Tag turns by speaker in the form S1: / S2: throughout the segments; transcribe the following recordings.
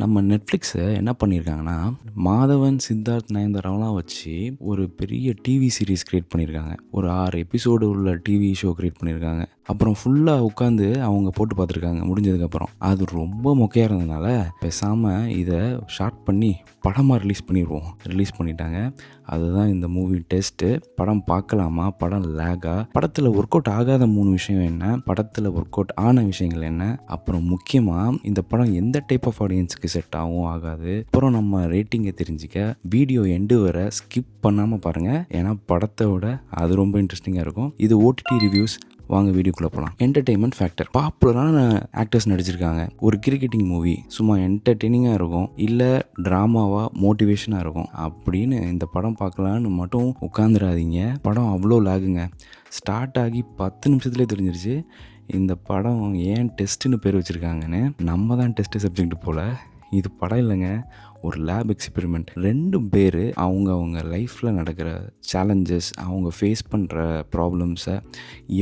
S1: நம்ம நெட்ஃப்ளிக்ஸை என்ன பண்ணியிருக்காங்கன்னா மாதவன் சித்தார்த் நயன்தாராவெலாம் வச்சு ஒரு பெரிய டிவி சீரிஸ் கிரியேட் பண்ணியிருக்காங்க ஒரு ஆறு எபிசோடு உள்ள டிவி ஷோ கிரியேட் பண்ணியிருக்காங்க அப்புறம் ஃபுல்லாக உட்காந்து அவங்க போட்டு பார்த்துருக்காங்க முடிஞ்சதுக்கப்புறம். அது ரொம்ப மொக்கையாக இருந்ததுனால பேசாமல் இதை ஷார்ட் பண்ணி படமாக ரிலீஸ் பண்ணிடுவோம். ரிலீஸ் பண்ணிட்டாங்க. அதுதான் இந்த மூவி டெஸ்ட்டு படம் பார்க்கலாமா? படம் லேகா படத்தில் ஒர்க் அவுட் ஆகாத மூணு விஷயம் என்ன? படத்தில் ஒர்க் அவுட் ஆன விஷயங்கள் என்ன? அப்புறம் முக்கியமாக இந்த படம் எந்த டைப் ஆஃப் ஆடியன்ஸுக்கு செட் ஆகும் ஆகாது. அப்புறம் நம்ம ரேட்டிங்கை தெரிஞ்சுக்க வீடியோ எண்டு வர ஸ்கிப் பண்ணாமல் பாருங்கள் ஏன்னா விட அது ரொம்ப இன்ட்ரெஸ்டிங்காக இருக்கும். இது ஓடிடி ரிவ்யூஸ் வாங்க வீடியோக்குள்ளே போகலாம் என்டர்டெயின்மெண்ட் ஃபேக்டர் பாப்புலரான ஆக்டர்ஸ் நடிச்சிருக்காங்க. ஒரு கிரிக்கெட்டிங் மூவி சும்மா என்டர்டெய்னிங்காக இருக்கும். இல்லை ட்ராமாவாக மோட்டிவேஷனாக இருக்கும். அப்படின்னு இந்த படம் பார்க்கலான்னு மட்டும் உட்காந்துடாதீங்க படம் அவ்வளோ லாகுங்க. ஸ்டார்ட் ஆகி பத்து நிமிஷத்துலேயே தெரிஞ்சிருச்சு. இந்த படம் ஏன் டெஸ்ட்டுன்னு பேர் வச்சுருக்காங்கன்னு. நம்ம தான் டெஸ்ட்டு சப்ஜெக்ட் போல். இது படம் இல்லைங்க. ஒரு லேப் எக்ஸ்பெரிமெண்ட் ரெண்டு பேர் அவங்க அவங்க லைஃப்பில் நடக்கிற சேலஞ்சஸ் அவங்க ஃபேஸ் பண்ணுற ப்ராப்ளம்ஸை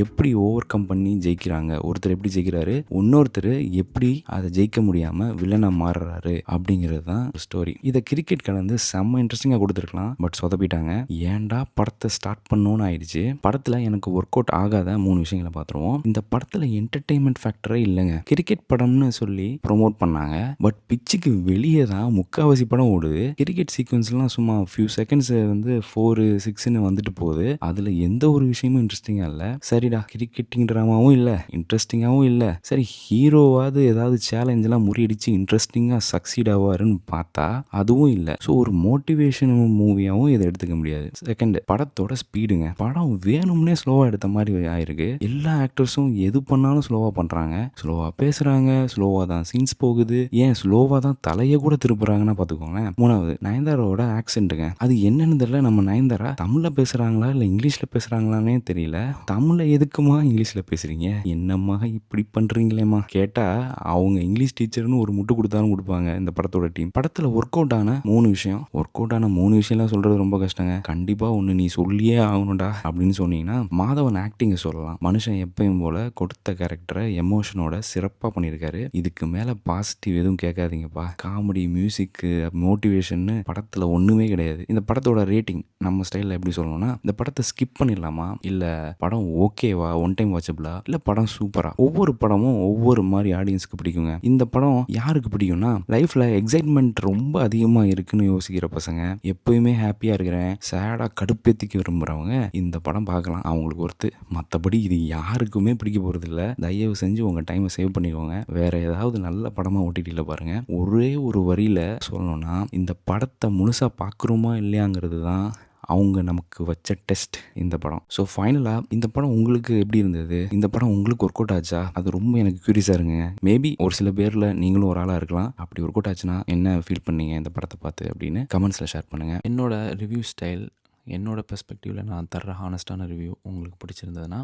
S1: எப்படி ஓவர் கம் பண்ணி ஜெயிக்கிறாங்க. ஒருத்தர் எப்படி ஜெயிக்கிறாரு இன்னொருத்தர் எப்படி அதை ஜெயிக்க முடியாமல் வில்லனாக மாறுறாரு அப்படிங்கிறது தான் ஸ்டோரி இதை கிரிக்கெட் கலந்து செம்ம இன்ட்ரெஸ்டிங்காக கொடுத்துருக்கலாம் பட் சொதப்பிட்டாங்க. ஏன்டா படத்தை ஸ்டார்ட் பண்ணோன்னு ஆயிடுச்சு. படத்தில் எனக்கு ஒர்க் அவுட் ஆகாத மூணு விஷயங்களை பார்த்துருவோம். இந்த படத்தில் என்டர்டெயின்மெண்ட் ஃபேக்டரே இல்லைங்க. கிரிக்கெட் படம்னு சொல்லி ப்ரொமோட் பண்ணாங்க பட் பிச்சுக்கு வெளியே தான் முக்கால் முக்கால்வாசி படம் ஓடுது. கிரிக்கெட் சீக்வன்ஸ்லாம் சும்மா ஃபியூ செகண்ட்ஸ் வந்து ஃபோரு சிக்ஸ்னு வந்துட்டு போகுது. அதில் எந்த ஒரு விஷயமும் இன்ட்ரெஸ்டிங்காக இல்லை. சரிடா கிரிக்கெட்டிங் ட்ராமாவும் இல்லை. இன்ட்ரெஸ்டிங்காகவும் இல்லை. சரி ஹீரோவாவது ஏதாவது சேலஞ்செலாம் முறியடிச்சு இன்ட்ரெஸ்டிங்காக சக்சீட் ஆவாருன்னு பார்த்தா அதுவும் இல்லை. ஸோ ஒரு மோட்டிவேஷன் மூவியாகவும் இதை எடுத்துக்க முடியாது. செகண்ட் படத்தோட ஸ்பீடுங்க படம் வேணும்னே ஸ்லோவாக எடுத்த மாதிரி ஆயிருக்கு. எல்லா ஆக்டர்ஸும் எது பண்ணாலும் ஸ்லோவாக பண்ணுறாங்க ஸ்லோவாக பேசுகிறாங்க ஸ்லோவாக தான் சீன்ஸ் போகுது. ஏன் ஸ்லோவாக தான் தலையை கூட திருப்புறாங்கன்னா பார்த்துக்கோங்களேன். மூணாவது நயன்தாரோட ஆக்சென்ட்டுங்க அது என்னன்னு தெரியல நம்ம நயன்தாரா தமிழில் பேசுகிறாங்களா இல்லை இங்கிலீஷில் பேசுகிறாங்களானே தெரியல. தமிழில் எதுக்குமா இங்கிலீஷில் பேசுகிறீங்க என்னம்மா இப்படி பண்ணுறீங்களேம்மா கேட்டால் அவங்க இங்கிலீஷ் டீச்சர்னு ஒரு முட்டு கொடுத்தாலும் கொடுப்பாங்க இந்த படத்தோட டீம். படத்தில் ஒர்க் அவுட் ஆன மூணு விஷயம். ஒர்க் அவுட் ஆன மூணு விஷயம்லாம் சொல்கிறது ரொம்ப கஷ்டங்க. கண்டிப்பாக ஒன்று நீ சொல்லியே ஆகணும்டா அப்படின்னு சொன்னீங்கன்னா மாதவன் ஆக்டிங்கை சொல்லலாம். மனுஷன் எப்பயும் போல் கொடுத்த கேரக்டரை எமோஷனோட சிறப்பாக பண்ணியிருக்காரு. இதுக்கு மேலே பாசிட்டிவ் எதுவும் கேட்காதீங்கப்பா. காமெடி மியூசிக்கு மோட்டிவேஷன்னு படத்தில் ஒன்றுமே கிடையாது. இந்த படத்தோட ரேட்டிங் நம்ம ஸ்டைலில் எப்படி சொல்லணும்னா இந்த படத்தை ஸ்கிப் பண்ணிடலாமா? இல்லை படம் ஓகேவா ஒன் டைம் வாட்சபிளா இல்லை படம் சூப்பரா ஒவ்வொரு படமும் ஒவ்வொரு மாதிரி ஆடியன்ஸ்க்கு பிடிக்குங்க. இந்த படம் யாருக்கு பிடிக்கும்னா லைஃப்பில் எக்ஸைட்மெண்ட் ரொம்ப அதிகமாக இருக்குன்னு யோசிக்கிற பசங்க. எப்பயுமே ஹாப்பியாக இருக்கிறேன். சேடாக கடுப்பேற்றிக்க விரும்புகிறவங்க இந்த படம் பார்க்கலாம். அவங்களுக்கு ஒருத்து மற்றபடி இது யாருக்குமே பிடிக்க போகிறதில்ல தயவு செஞ்சு உங்கள் டைமை சேவ் பண்ணிக்கோங்க. வேற ஏதாவது நல்ல படமாக ஓட்டிட்டியில் பாருங்கள் ஒரே ஒரு வரியில் சொல்லணும்னா இந்த படத்தை முழுசாக பார்க்குறோமா இல்லையாங்கிறது தான் அவங்க நமக்கு வச்ச டெஸ்ட் இந்த படம். ஸோ ஃபைனலாக இந்த படம் உங்களுக்கு எப்படி இருந்தது? இந்த படம் உங்களுக்கு ஒர்க் அவுட் ஆச்சா? அது ரொம்ப எனக்கு க்யூரியஸாக இருங்க மேபி ஒரு சில பேரில் நீங்களும் ஒரு ஆளாக இருக்கலாம். அப்படி ஒர்க் அவுட் ஆச்சுன்னா என்ன ஃபீல் பண்ணீங்க இந்த படத்தை பார்த்து அப்படின்னு கமெண்ட்ஸில் ஷேர் பண்ணுங்கள் என்னோட ரிவ்யூ ஸ்டைல் என்னோட பெர்ஸ்பெக்டிவில் நான் தர்ற ஹானஸ்டான ரிவ்யூ உங்களுக்கு பிடிச்சிருந்ததுன்னா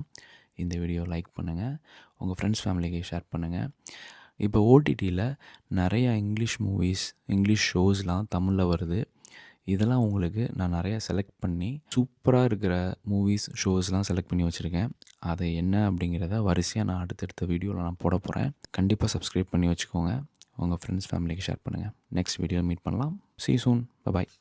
S1: இந்த வீடியோ லைக் பண்ணுங்கள் உங்கள் ஃப்ரெண்ட்ஸ் ஃபேமிலிக்கு ஷேர் பண்ணுங்கள் இப்போ ஓடிடியில் நிறையா இங்கிலீஷ் மூவிஸ் இங்கிலீஷ் ஷோஸ்லாம் தமிழில் வருது. இதெல்லாம் உங்களுக்கு நான் நிறையா செலக்ட் பண்ணி சூப்பராக இருக்கிற மூவிஸ் ஷோஸ்லாம் செலக்ட் பண்ணி வச்சுருக்கேன். அது என்ன அப்படிங்கிறத வரிசையாக நான் அடுத்தடுத்த வீடியோவில் நான் போட போகிறேன் கண்டிப்பாக சப்ஸ்கிரைப் பண்ணி வச்சுக்கோங்க. உங்கள் ஃப்ரெண்ட்ஸ் ஃபேமிலிக்கு ஷேர் பண்ணுங்கள் நெக்ஸ்ட் வீடியோவில் மீட் பண்ணலாம். சி சூன் பாய்